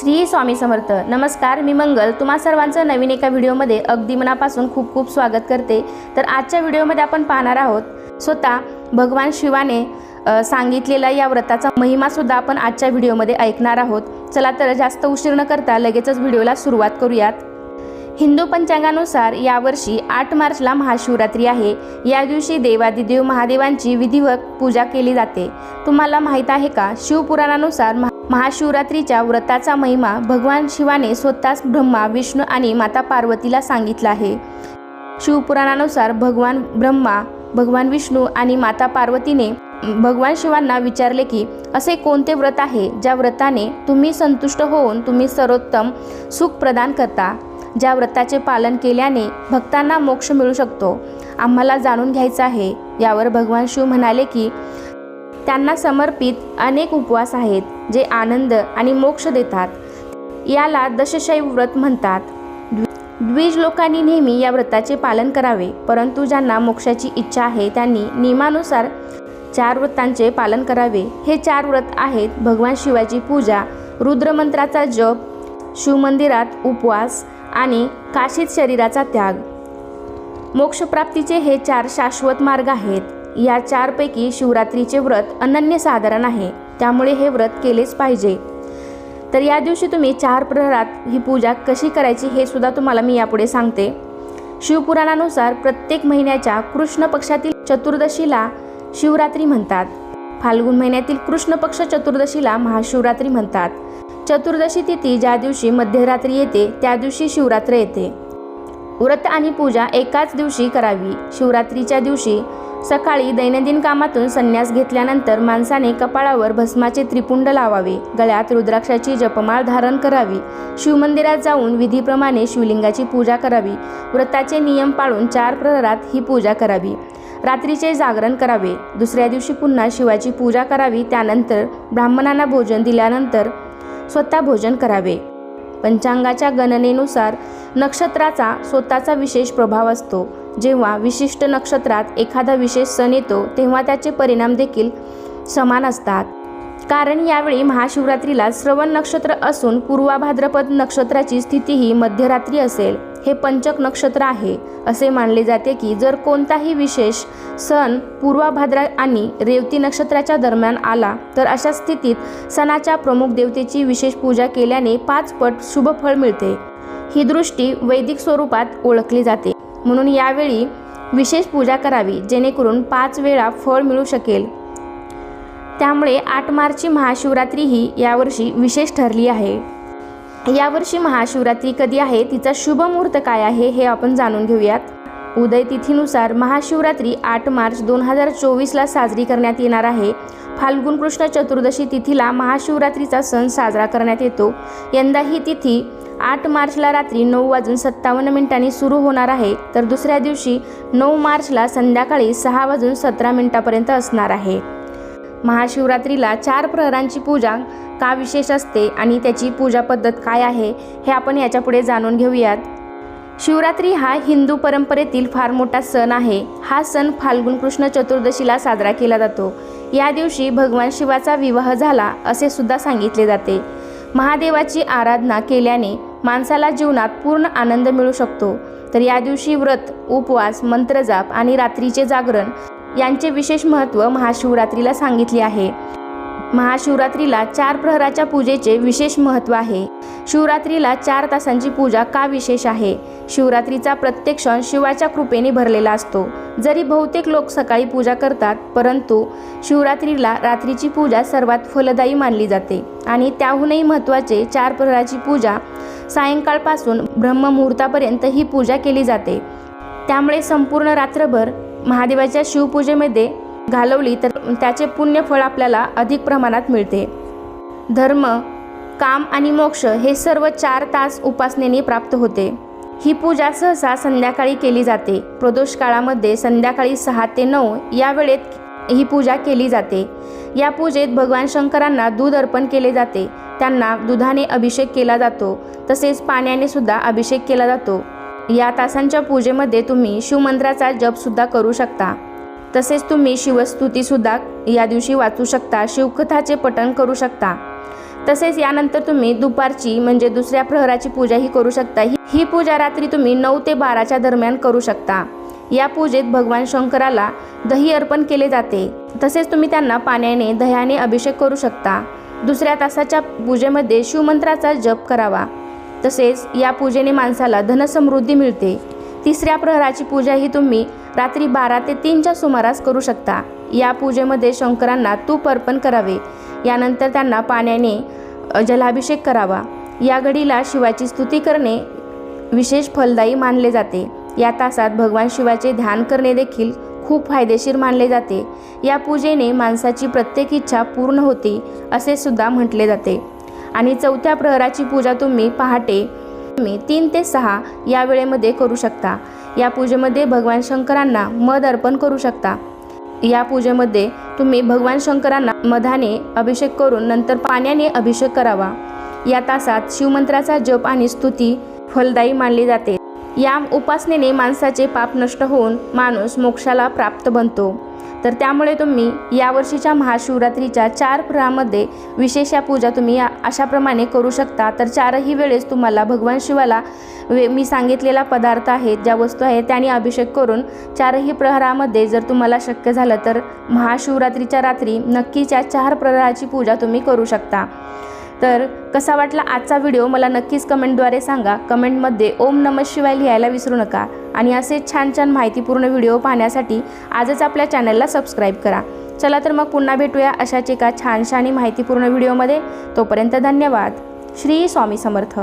श्री स्वामी समर्थ. नमस्कार मी मंगल. तुम्हा सर्वांचं नवीन एका व्हिडिओमध्ये अगदी मनापासून खूप खूप स्वागत करते. तर आजच्या व्हिडिओमध्ये आपण पाहणार आहोत स्वतः भगवान शिवाने सांगितलेला या व्रताचा महिमासुद्धा आपण आजच्या व्हिडिओमध्ये ऐकणार आहोत. चला तर जास्त उशीर न करता लगेचच व्हिडिओला सुरुवात करूयात. हिंदू पंचांगानुसार यावर्षी आठ मार्चला महाशिवरात्री आहे. या दिवशी देवादिदेव महादेवांची विधिवत पूजा केली जाते. तुम्हाला माहीत आहे का? शिवपुराणानुसार महा- महाशिवरात्रीच्या व्रताचा महिमा भगवान शिवाने स्वतःच ब्रह्मा विष्णू आणि माता पार्वतीला सांगितला आहे. शिवपुराणानुसार भगवान ब्रह्मा भगवान विष्णू आणि माता पार्वतीने भगवान शिवांना विचारले की असे कोणते व्रत आहे? ज्या व्रताने तुम्ही संतुष्ट होऊन तुम्ही सर्वोत्तम सुख प्रदान करता. ज्या व्रताचे पालन केल्याने भक्तांना मोक्ष मिळू शकतो. आम्हाला जाणून घ्यायचं आहे. यावर भगवान शिव म्हणाले की त्यांना समर्पित अनेक उपवास आहेत जे आनंद आणि मोक्ष देतात. याला दशशैव व्रत म्हणतात. द्वि- द्विज लोकांनी नेहमी या व्रताचे पालन करावे परंतु ज्यांना मोक्षाची इच्छा आहे त्यांनी नियमानुसार चार व्रतांचे पालन करावे. हे चार व्रत आहेत भगवान शिवाची पूजा रुद्रमंत्राचा जप शिवमंदिरात उपवास आणि काशीत शरीराचा त्याग. मोक्षप्राप्तीचे हे चार शाश्वत मार्ग आहेत. या चारपैकी शिवरात्रीचे व्रत अनन्यसाधारण आहे. त्यामुळे हे व्रत केलेच पाहिजे. तर या दिवशी तुम्ही चार प्रहरात ही पूजा कशी करायची हे सुद्धा तुम्हाला मी यापुढे सांगते. शिवपुराणानुसार प्रत्येक महिन्याच्या कृष्ण पक्षातील चतुर्दशीला शिवरात्री म्हणतात. फाल्गुन महिन्यातील कृष्ण पक्ष चतुर्दशीला महाशिवरात्री म्हणतात. चतुर्दशी तिथी ज्या दिवशी मध्यरात्री येते त्या दिवशी शिवरात्र येते. व्रत आणि पूजा एकाच दिवशी करावी. शिवरात्रीच्या दिवशी सकाळी दैनंदिन कामातून संन्यास घेतल्यानंतर माणसाने कपाळावर भस्माचे त्रिपुंड लावावे. गळ्यात रुद्राक्षाची जपमाळ धारण करावी. शिवमंदिरात जाऊन विधीप्रमाणे शिवलिंगाची पूजा करावी. व्रताचे नियम पाळून चार प्रहरात ही पूजा करावी. रात्रीचे जागरण करावे. दुसऱ्या दिवशी पुन्हा शिवाची पूजा करावी. त्यानंतर ब्राह्मणांना भोजन दिल्यानंतर स्वतः भोजन करावे. पंचांगाच्या गणनेनुसार नक्षत्राचा स्वतःचा विशेष प्रभाव असतो. जेव्हा विशिष्ट नक्षत्रात एखादा विशेष सण येतो तेव्हा त्याचे परिणाम देखील समान असतात. कारण यावेळी महाशिवरात्रीला श्रवण नक्षत्र असून पूर्वाभाद्रपद नक्षत्राची नक्षत्राची स्थितीही मध्यरात्री असेल. हे पंचक नक्षत्र आहे असे मानले जाते की जर कोणताही विशेष सण पूर्वाभाद्रा आणि रेवती नक्षत्राच्या दरम्यान आला तर अशा स्थितीत सणाच्या प्रमुख देवतेची विशेष पूजा केल्याने पाच पट शुभ फळ मिळते. ही दृष्टी वैदिक स्वरूपात ओळखली जाते. म्हणून यावेळी विशेष पूजा करावी जेणेकरून पाच वेळा फळ मिळू शकेल. त्यामुळे आठ मार्चची महाशिवरात्री ही यावर्षी विशेष ठरली आहे. यावर्षी महाशिवरात्री कधी आहे? तिचा शुभ मुहूर्त काय आहे? हे आपण जाणून घेऊयात. उदय तिथीनुसार महाशिवरात्री आठ मार्च दोन हजार चोवीसला साजरी करण्यात येणार आहे. फाल्गुन कृष्ण चतुर्दशी तिथीला महाशिवरात्रीचा सण साजरा करण्यात येतो. यंदा ही तिथी आठ मार्चला रात्री नऊ वाजून सत्तावन्न मिनिटांनी सुरू होणार आहे. तर दुसऱ्या दिवशी नऊ मार्चला संध्याकाळी सहा वाजून सतरा मिनिटापर्यंत असणार आहे. महाशिवरात्रीला चार प्रहरांची पूजा का विशेष असते आणि त्याची पूजा पद्धत काय आहे हे आपण याच्यापुढे जाणून घेऊयात. शिवरात्री हा हिंदू परंपरेतील फार मोठा सण आहे. हा सण फाल्गुन कृष्ण चतुर्दशीला साजरा केला जातो. या दिवशी भगवान शिवाचा विवाह झाला असे सुद्धा सांगितले जाते. महादेवाची आराधना केल्याने माणसाला जीवनात पूर्ण आनंद मिळू शकतो. तर या दिवशी व्रत उपवास मंत्रजाप आणि रात्रीचे जागरण यांचे विशेष महत्त्व महाशिवरात्रीला सांगितले आहे. महाशिवरात्रीला चार प्रहराच्या पूजेचे विशेष महत्त्व आहे. शिवरात्रीला चार तासांची पूजा का विशेष आहे? शिवरात्रीचा प्रत्येक क्षण शिवाच्या कृपेने भरलेला असतो. जरी बहुतेक लोक सकाळी पूजा करतात परंतु शिवरात्रीला रात्रीची पूजा सर्वात फलदायी मानली जाते आणि त्याहूनही महत्त्वाचे चार प्रहराची पूजा सायंकाळपासून ब्रह्ममुहूर्तापर्यंत ही पूजा केली जाते. त्यामुळे संपूर्ण रात्रभर महादेवाच्या शिवपूजेमध्ये घालवली तर त्याचे पुण्यफळ आपल्याला अधिक प्रमाणात मिळते. धर्म काम आणि मोक्ष हे सर्व चार तास उपासनेने प्राप्त होते. ही पूजा सहसा संध्याकाळी केली जाते. प्रदोष काळामध्ये संध्याकाळी सहा ते नऊ या वेळेत ही पूजा केली जाते. या पूजेत भगवान शंकरांना दूध अर्पण केले जाते. त्यांना दुधाने अभिषेक केला जातो. तसेच पाण्याने सुद्धा अभिषेक केला जातो. या तासांच्या पूजेमध्ये तुम्ही शिवमंत्राचा जपसुद्धा करू शकता. तसेच तुम्ही शिवस्तुतीसुद्धा या दिवशी वाचू शकता शिवकथाचे पठण करू शकता. तसेच यानंतर तुम्ही दुपारची म्हणजे दुसऱ्या प्रहराची पूजाही करू शकता. ही ही पूजा रात्री तुम्ही नऊ ते बाराच्या दरम्यान करू शकता. या पूजेत भगवान शंकराला दही अर्पण केले जाते. तसेच तुम्ही त्यांना पाण्याने दह्याने अभिषेक करू शकता. दुसऱ्या तासाच्या पूजेमध्ये शिवमंत्राचा जप करावा. तसेच या पूजेने माणसाला धनसमृद्धी मिळते. तिसऱ्या प्रहराची पूजा ही तुम्ही रात्री बारा ते तीनच्या सुमारास करू शकता. या पूजेमध्ये शंकरांना तूप अर्पण करावे. यानंतर त्यांना पाण्याने जलाभिषेक करावा. या घडीला शिवाची स्तुती करणे विशेष फलदायी मानले जाते. या तासात भगवान शिवाचे ध्यान करणे देखील खूप फायदेशीर मानले जाते. या पूजेने माणसाची प्रत्येक इच्छा पूर्ण होते असे सुद्धा म्हटले जाते. आणि चौथ्या प्रहराची पूजा तुम्ही पहाटे तुम्ही तीन ते सहा या वेळेमध्ये करू शकता. या पूजेमध्ये भगवान शंकरांना मध अर्पण करू शकता. या पूजेमध्ये तुम्ही भगवान शंकरांना मधाने अभिषेक करून नंतर पाण्याने अभिषेक करावा. या तासात शिवमंत्राचा जप आणि स्तुती फलदायी मानली जाते. या उपासनेने माणसाचे पाप नष्ट होऊन माणूस मोक्षाला प्राप्त बनतो. तर त्यामुळे तुम्ही यावर्षीच्या महाशिवरात्रीच्या चार प्रहामध्ये विशेष या पूजा तुम्ही या अशाप्रमाणे करू शकता. तर चारही वेळेस तुम्हाला भगवान शिवाला वे मी सांगितलेला पदार्थ आहेत ज्या वस्तू आहेत त्याने अभिषेक करून चारही प्रहरामध्ये जर तुम्हाला शक्य झालं तर महाशिवरात्रीच्या रात्री नक्कीच या चार प्रहराची पूजा तुम्ही करू शकता. तर कसा वाटला आजचा व्हिडिओ मला नक्कीच कमेंटद्वारे सांगा. कमेंटमध्ये ओम नम शिवाय लिहायला विसरू नका. आणि असे छान छान माहितीपूर्ण व्हिडिओ पाहण्यासाठी आजच आपल्या चॅनलला सबस्क्राईब करा. चला तर मग पुन्हा भेटूया अशाच एका छानशा आणि माहितीपूर्ण व्हिडिओमध्ये तोपर्यंत धन्यवाद. श्री स्वामी समर्थ.